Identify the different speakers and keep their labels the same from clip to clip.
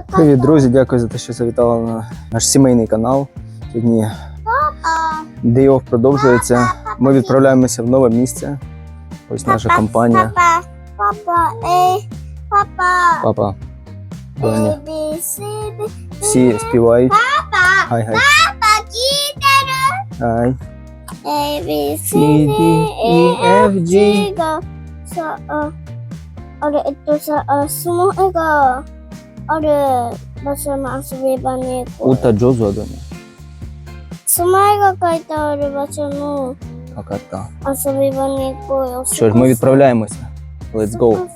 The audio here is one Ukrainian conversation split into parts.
Speaker 1: Привіт, друзі, дякую за те, що завітали на наш сімейний канал. Сьогодні Дейов продовжується. Ми відправляємося в нове місце. Ось наша компанія.
Speaker 2: Папа, ей, папа.
Speaker 1: Папа. Всі співають.
Speaker 2: Папа,
Speaker 1: Хай, хай.
Speaker 2: папа, гітара.
Speaker 1: Хай.
Speaker 2: A, B, C,
Speaker 1: D, E, F, G.
Speaker 2: Go. So, uh, all. ある場所の遊び場に行こう。
Speaker 1: Ута Джозу Доня.
Speaker 2: その絵が描いてある場所の
Speaker 1: Аката.
Speaker 2: 遊び場に行こうよ。
Speaker 1: Що ж, ми відправляємося. Let's go.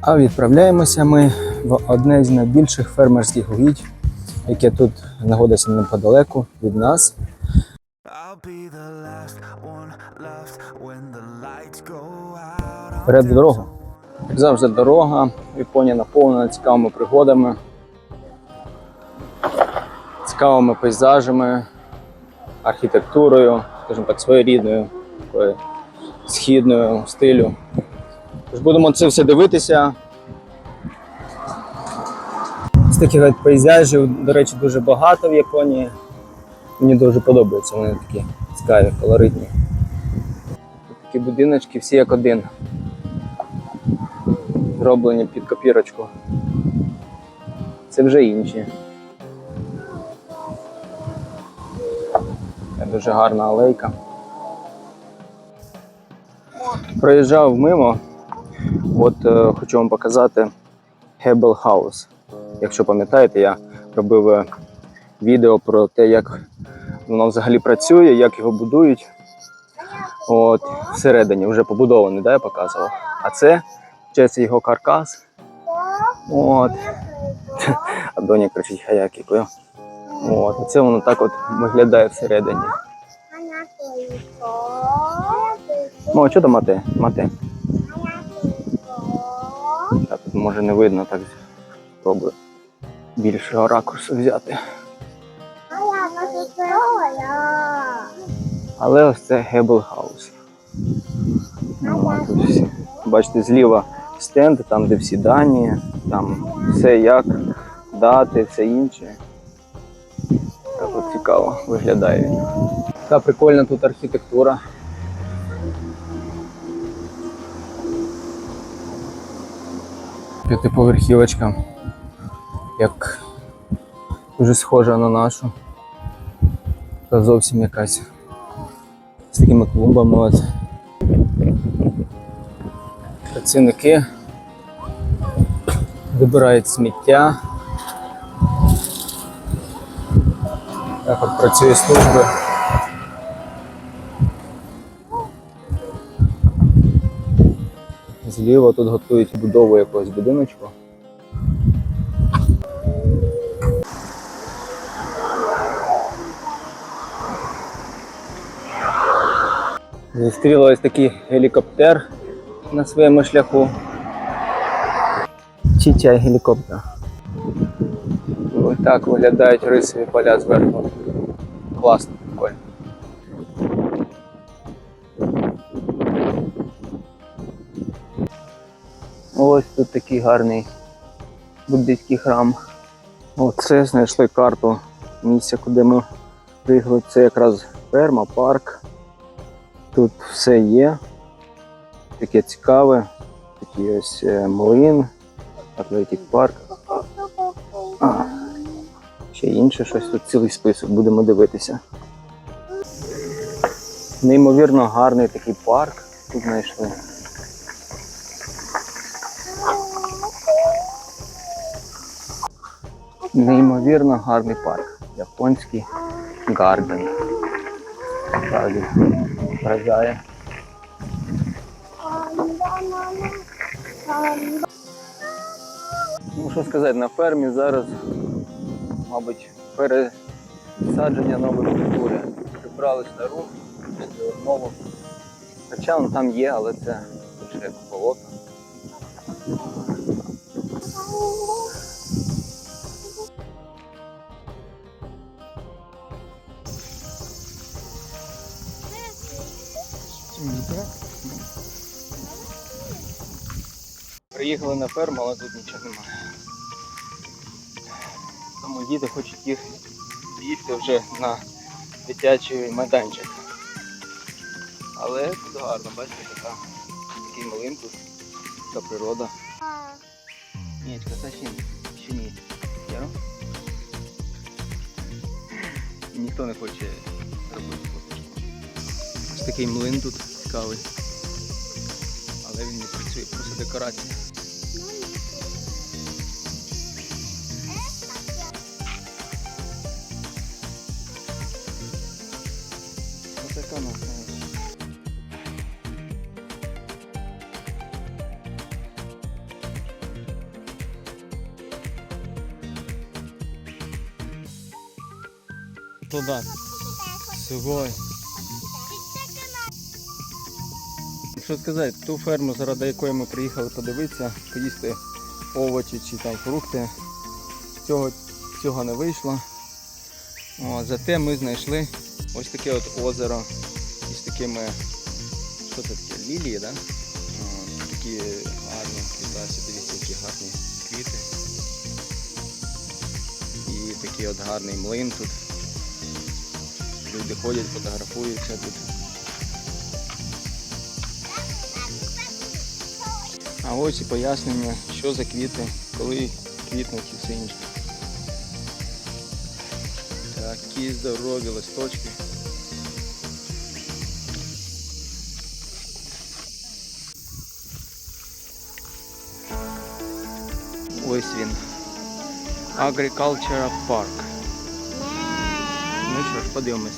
Speaker 1: А відправляємося ми в одне з найбільших фермерських угідь, яке тут знаходиться неподалеку від нас.
Speaker 3: I'll be the last one left when the lights go out.
Speaker 1: Вперед в дорогу. Як завжди, дорога. Японія наповнена цікавими пригодами, цікавими пейзажами, архітектурою, скажімо так, своєрідною, такою східною стилю. Тож будемо це все дивитися. З таких пейзажів, до речі, дуже багато в Японії. Мені дуже подобаються, вони такі цікаві, колоритні. Такі будиночки всі як один. Зроблені під копірочку. Це вже інші. Це дуже гарна алейка. Проїжджав мимо. От е, хочу вам показати Hebel House. Якщо пам'ятаєте, я робив е, відео про те, як воно взагалі працює, як його будують. От, всередині вже побудований, да, я показував. А це, це його каркас. От. А доня кричить хаякікою. От. Це воно так от виглядає всередині. О, що там мати? Мати. Так, тут може не видно, так спробую більшого ракурсу взяти. Але ось це Гебл Хаус. Бачите, зліва стенд, там, де всі дані, там все як, дати, все інше. Так от цікаво виглядає він. Така прикольна тут архітектура. П'ятиповерхівочка. Як дуже схожа на нашу. Та зовсім якась з такими клумбами. От. Працівники вибирають сміття. Так от працює служба. Зліва тут готують будову якогось будиночку. Зустріла ось такий гелікоптер на своєму шляху. Чичай гелікоптер. Ось так виглядають рисові поля зверху. Класно, прикольно. Ось тут такий гарний буддийський храм. Оце знайшли карту місця, куди ми приїхали. Це якраз ферма, парк. Тут все є. Таке цікаве. Такий ось е, млин, атлетик парк. Ще інше щось тут цілий список, будемо дивитися. Неймовірно гарний такий парк тут знайшли. Неймовірно гарний парк. Японський гарден. Справді вражає. Ну, що сказати, на фермі зараз, мабуть, пересадження нової культури. Прибрали стару, нову. Хоча ну, там є, але це лише болото. Приїхали на ферму, але тут нічого немає. діти хочуть їх бігти вже на дитячий майданчик. Але тут гарно, бачите, така, такий тут, така природа. Ні, та ще, ще ні. Яро? Ніхто не хоче робити фото. Ось такий млин тут цікавий. Але він не працює, просто декорація. Туда. Сьогодні. Що сказати, ту ферму, заради якої ми приїхали подивитися, поїсти овочі чи там фрукти, цього, цього не вийшло. О, зате ми знайшли ось таке от озеро із такими, що це таке, лілії, да? О, такі гарні квітасі, дивіться, які гарні квіти. І такий от гарний млин тут. Люди ходять, фотографуються тут. А ось і пояснення, що за квіти, коли квітнуть і все інше. Такі здорові листочки. Ось він. Agricultural Park. Ну що ж, подивимось,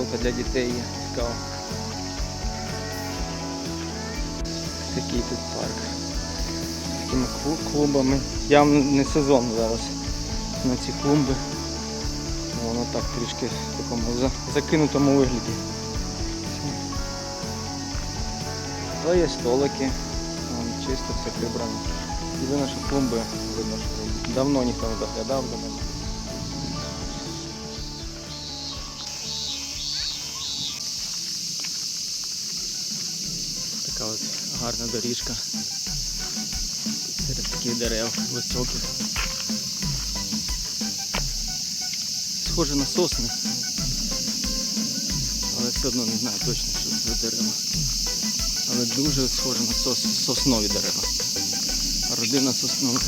Speaker 1: гойдалка для дітей є. Цікаво. Такий тут парк. З такими клумбами. Явно не сезон зараз на ці клумби. Воно так трішки в такому закинутому вигляді. Але є столики, чисто все прибрано. Єдине, що клумби видно, що давно ніхто не доглядав за ними. Гарна доріжка. Серед таких дерев високих. Схоже на сосни. Але все одно не знаю точно, що це за дерева. Але дуже схоже на сос, соснові дерева. Родина соснових.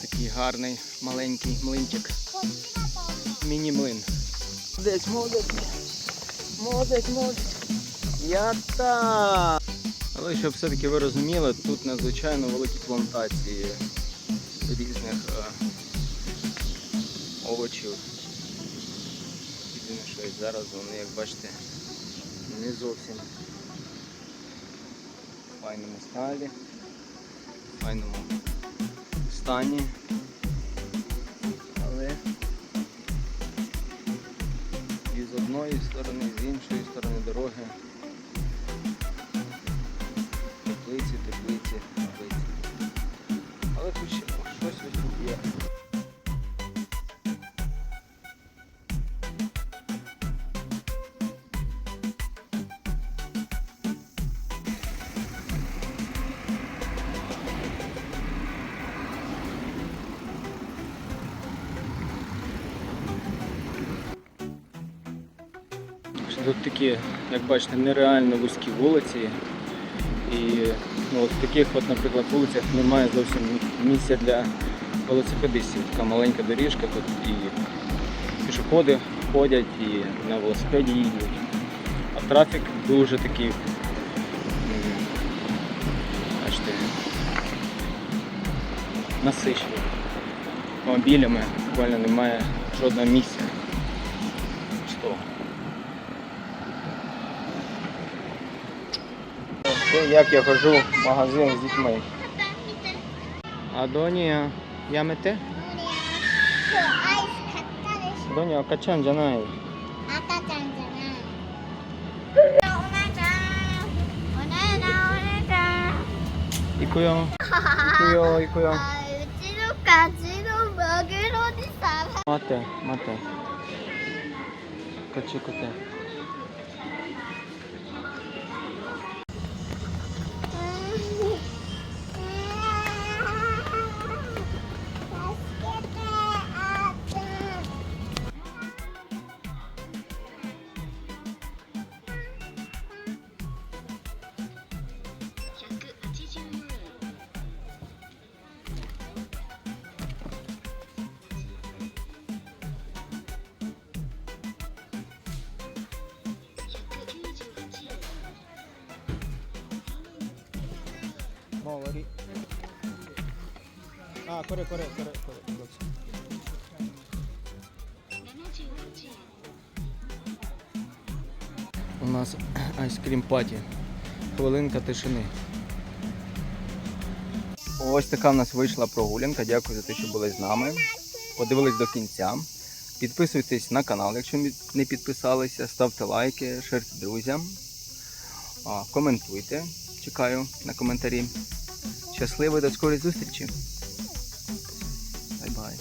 Speaker 1: Такий гарний маленький млинчик. Міні-млин. Молодець, молодець. Молодець, молодець. Ята! Але щоб все-таки ви розуміли, тут надзвичайно великі плантації різних е, овочів. Єдине, що зараз вони, як бачите, не зовсім в файному сталі, в файному стані. Але і з одної сторони, і з іншої сторони дороги. Теплиці, теплиці, теплиці. Але хоч щось ось тут є. Тут такі, як бачите, нереально вузькі вулиці. І ну, от в таких, от, наприклад, вулицях немає зовсім місця для велосипедистів. Така маленька доріжка тут і пішоходи ходять, і на велосипеді їдуть. А трафік дуже такий, бачите, насичений. Автомобілями буквально немає жодного місця. Це як я хожу в магазин з дітьми.
Speaker 2: А
Speaker 1: доня
Speaker 2: ямете? Доня окачан джанай. Акачан джанай.
Speaker 1: Ікуйо. Ікуйо, ікуйо.
Speaker 2: Учино казино магиро ні сава.
Speaker 1: Мате, мате. Кочекоте. Wari. Ah, kore, kore, kore, kore. У нас айскрім паті. Хвилинка тишини. Ось така в нас вийшла прогулянка. Дякую за те, що були з нами. Подивились до кінця. Підписуйтесь на канал, якщо не підписалися. Ставте лайки, шерте друзям. Коментуйте. Чекаю на коментарі. Щасливо до скорої зустрічі. Бай-бай.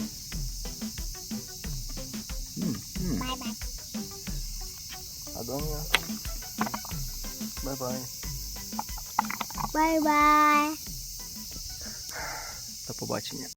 Speaker 1: Адоня. Бай-бай.
Speaker 2: Бай-бай.
Speaker 1: До побачення.